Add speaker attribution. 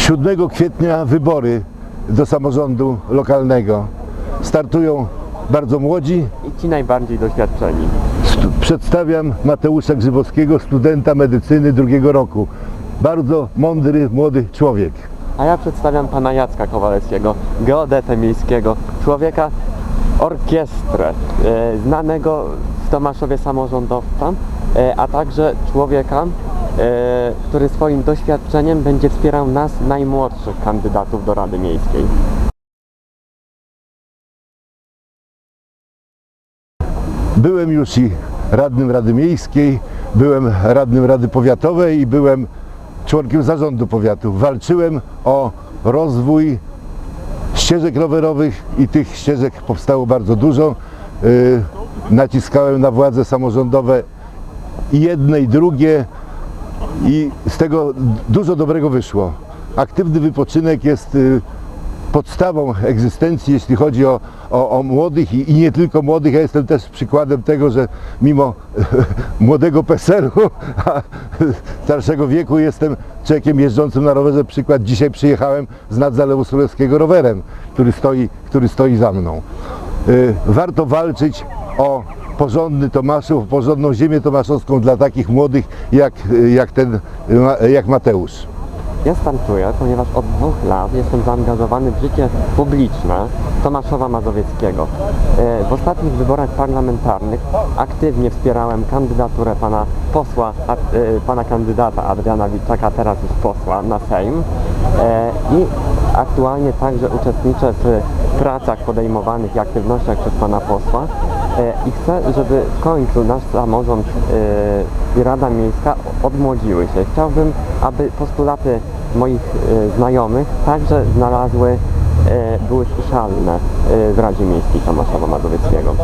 Speaker 1: 7 kwietnia wybory do samorządu lokalnego. Startują bardzo młodzi.
Speaker 2: I ci najbardziej doświadczeni.
Speaker 1: Stu- Przedstawiam Mateusza Grzybowskiego, studenta medycyny drugiego roku. Bardzo mądry, młody człowiek.
Speaker 2: A ja przedstawiam pana Jacka Kowalewskiego, geodetę miejskiego, człowieka orkiestrę, e, znanego w Tomaszowie samorządowca, e, a także człowieka, który swoim doświadczeniem będzie wspierał nas, najmłodszych kandydatów do Rady Miejskiej.
Speaker 1: Byłem już i radnym Rady Miejskiej, byłem radnym Rady Powiatowej i byłem członkiem zarządu powiatu. Walczyłem o rozwój ścieżek rowerowych i tych ścieżek powstało bardzo dużo. Yy, Naciskałem na władze samorządowe jedne i drugie i z tego dużo dobrego wyszło. Aktywny wypoczynek jest y, podstawą egzystencji, jeśli chodzi o, o, o młodych i, i nie tylko młodych. Ja jestem też przykładem tego, że mimo młodego PESEL-u, starszego wieku jestem człowiekiem jeżdżącym na rowerze. Przykład dzisiaj przyjechałem z Nadzalewu Sulewskiego rowerem, który stoi, który stoi za mną. Y, Warto walczyć o porządny Tomaszów, porządną ziemię tomaszowską dla takich młodych jak, jak ten, jak Mateusz.
Speaker 2: Ja startuję, ponieważ od dwóch lat jestem zaangażowany w życie publiczne Tomaszowa Mazowieckiego. E, W ostatnich wyborach parlamentarnych aktywnie wspierałem kandydaturę pana posła, e, pana kandydata Adriana Wilczaka, teraz już posła na Sejm E, i aktualnie także uczestniczę w pracach podejmowanych i aktywnościach przez pana posła i chcę, żeby w końcu nasz samorząd e, i Rada Miejska odmłodziły się. Chciałbym, aby postulaty moich e, znajomych także znalazły, e, były słyszalne e, w Radzie Miejskiej Tomaszowa Mazowieckiego.